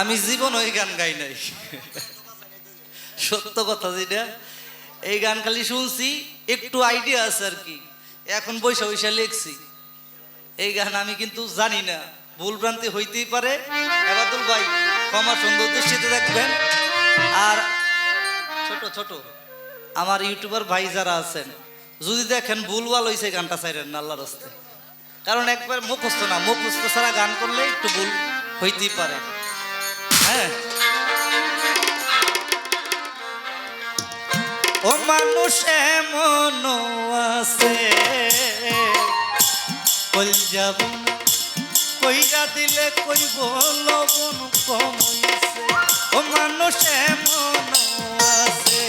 আমি জীবন ওই গান গাই নাই। সত্য কথা যেটা। এই গান খালি শুনছি, একটু আইডিয়া আছে আর কি। এখন বৈশা বৈশা লিখছি। এই গান আমি কিন্তু জানি না। ভুল ভ্রান্তি হইতেই পারে। এবাদুল ভাই, ক্ষমা সুন্দর দৃষ্টিতে দেখবেন। আর ছোট ছোট, আমার ইউটিউবার ভাই যারা আছেন, যদি দেখেন ভুলভাল হয়েছে গানটা চাইলেন না আল্লাহর হস্তে কারণ একবার মুখস্থ না, মুখস্থ ছাড়া গান করলে একটু ভুল হইতেই পারে। হ্যাঁ। ও মানুষ এমন আছে। কল যাব কইরা দিলে কইব লবণ কমইছে ও মানুষ এমন আছে।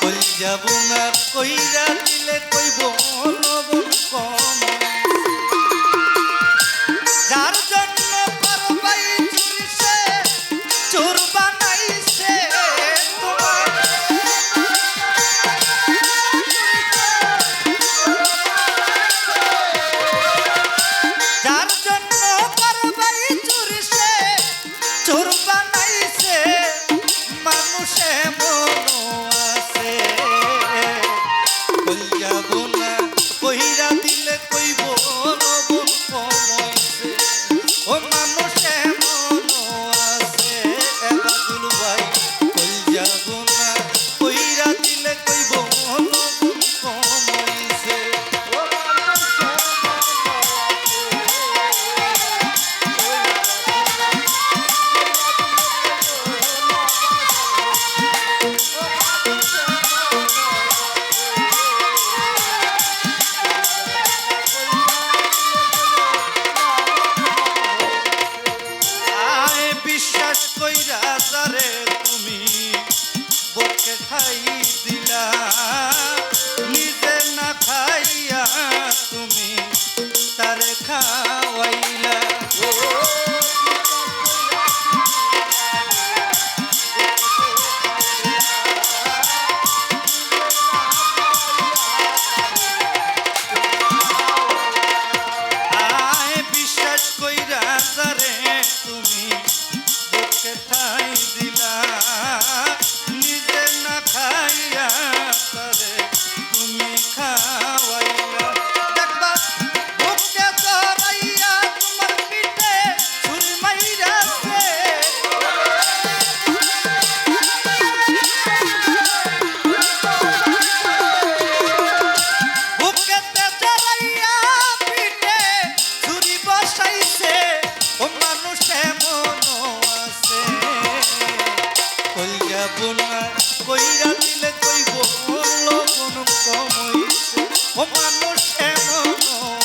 কল যাব না? কইরা দিলে কইব লবণ কমইছে বিশ্বাস কইরা তারে না কইরা দিলে কইব লবণ কমইছে। ও মানুষে মনো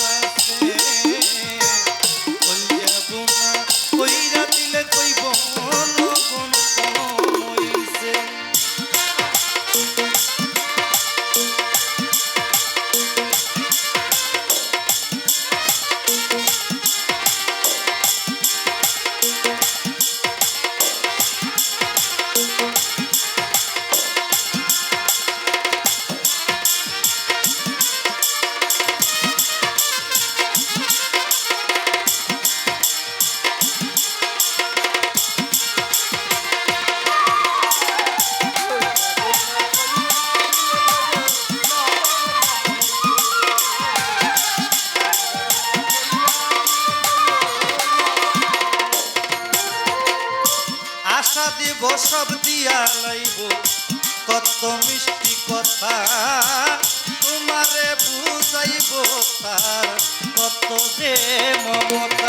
কত মিষ্টি কথা তোমারে বুঝাইব তার কত যে মমতা।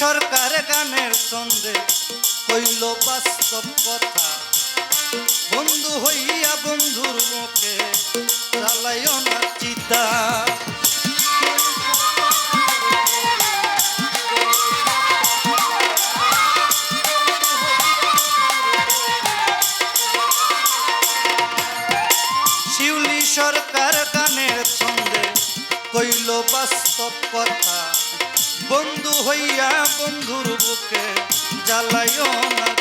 সরকার গানের ছন্দে কইল বাস্তব কথা। বন্ধু হইয়া বন্ধুর মুখে চালায় না চিতা। শিউলি সরকার গানের ছন্দে কইল বাস্তব কথা। বন্ধু হইয়া বন্ধুর বুকে জ্বালায় না।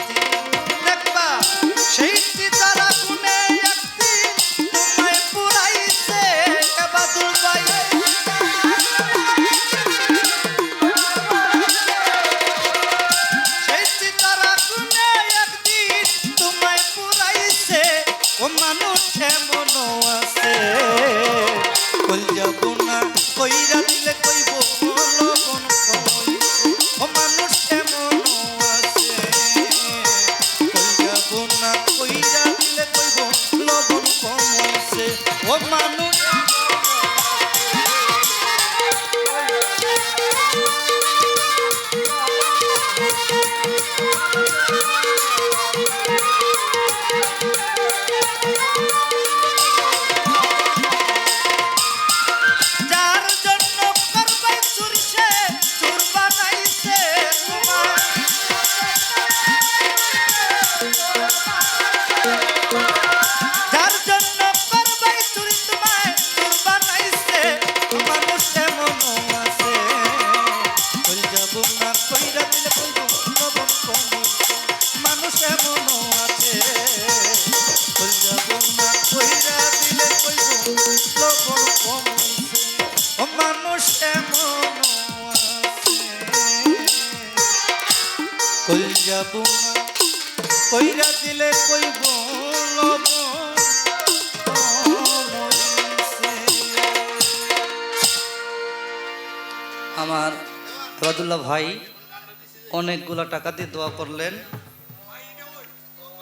আমার রাদুল্লাহ ভাই অনেকগুলো টাকা দিয়ে দোয়া করলেন।